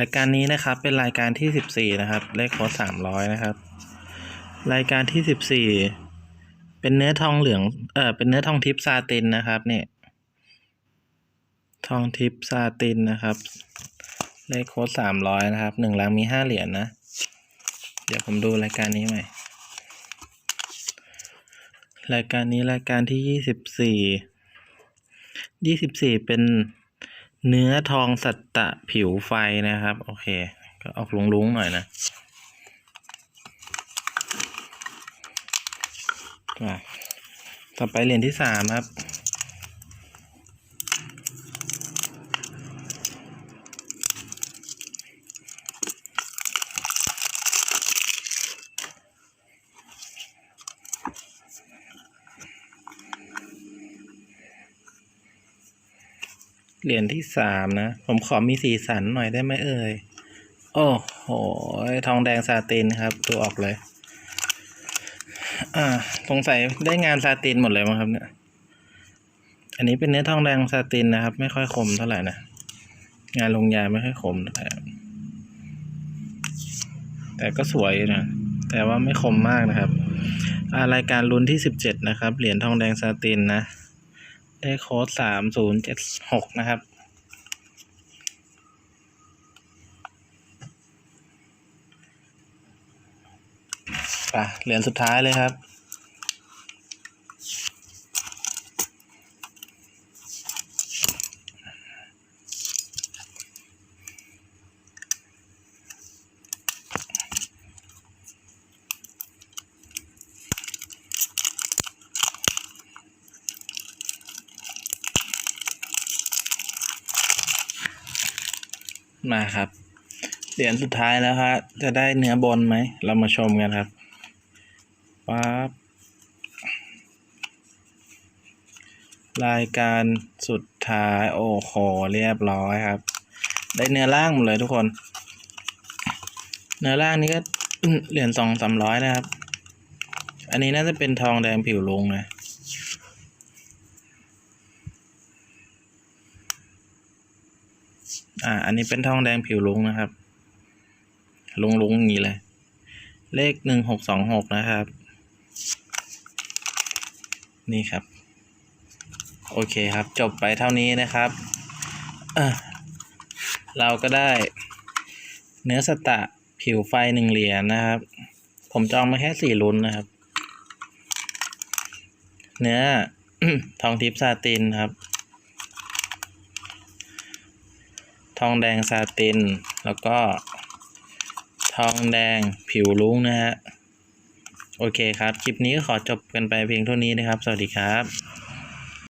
รายการนี้นะครับเป็นรายการที่สิบสี่นะครับเลขโค้ดสามร้อยนะครับ รายการที่สิบสี่เป็นเนื้อทองเหลืองเออเป็นเนื้อทองทิพซาตินนะครับ เนี่ยทองทิพซาตินนะครับ เลขโค้ดสามร้อยนะครับหนึ่งลังมีห้าเหรียญนะเดี๋ยวผมดูรายการนี้ใหม่รายการนี้รายการที่ยี่สิบสี่ยี่สิบสี่เป็น เนื้อทองสัตตะผิวไฟนะครับ โอเค ก็ออกลุงๆหน่อยนะต่อไปเหรียญที่สามครับ เหรียญที่สามนะ ผมขอมีสีสันหน่อยได้ไหมเอ่ย โอ้โห ทองแดงซาตินครับดูออกเลย อ่า สงสัยได้งานซาตินหมดเลยมั้งครับเนี่ย อันนี้เป็นเนื้อทองแดงซาตินนะครับ ไม่ค่อยคมเท่าไหร่นะ งานลงยาไม่ค่อยคมเท่าไหร่แต่ก็สวยนะ แต่ว่าไม่คมมากนะครับอ่ารายการลุ้นที่สิบเจ็ดนะครับ เหรียญทองแดงซาตินนะ ได้โค้ดสามศูนย์เจ็ดหกนะครับไปเหรียญสุดท้ายเลยครับ มาครับ เหรียญสุดท้ายแล้วครับจะได้เนื้อบนไหม เรามาชมกันครับปั๊บรายการสุดท้ายโอ้โหเรียบร้อยครับ ได้เนื้อล่างหมดเลยทุกคน เนื้อล่างนี้ก็เหรียญสองสามร้อยนะครับ อันนี้น่าจะเป็นทองแดงผิวลงนะ อ่า อันนี้เป็นทองแดงผิวลุงนะครับ ลุงลุงอย่างนี้เลย เลขหนึ่งหกสองหกนะครับ นี่ครับ โอเคครับ จบไปเท่านี้นะครับ เราก็ได้ เนื้อสตะผิวไฟหนึ่งเหรียญนะครับ ผมจองมาแค่สี่ลุ้นนะครับ เนื้อทองทิพย์ซาตินครับ ท องแดงซาติน แล้วก็ทองแดงผิวลุ้งนะฮะ โอเคครับ คลิปนี้ก็ขอจบกันไปเพียงเท่านี้นะครับ สวัสดีครับ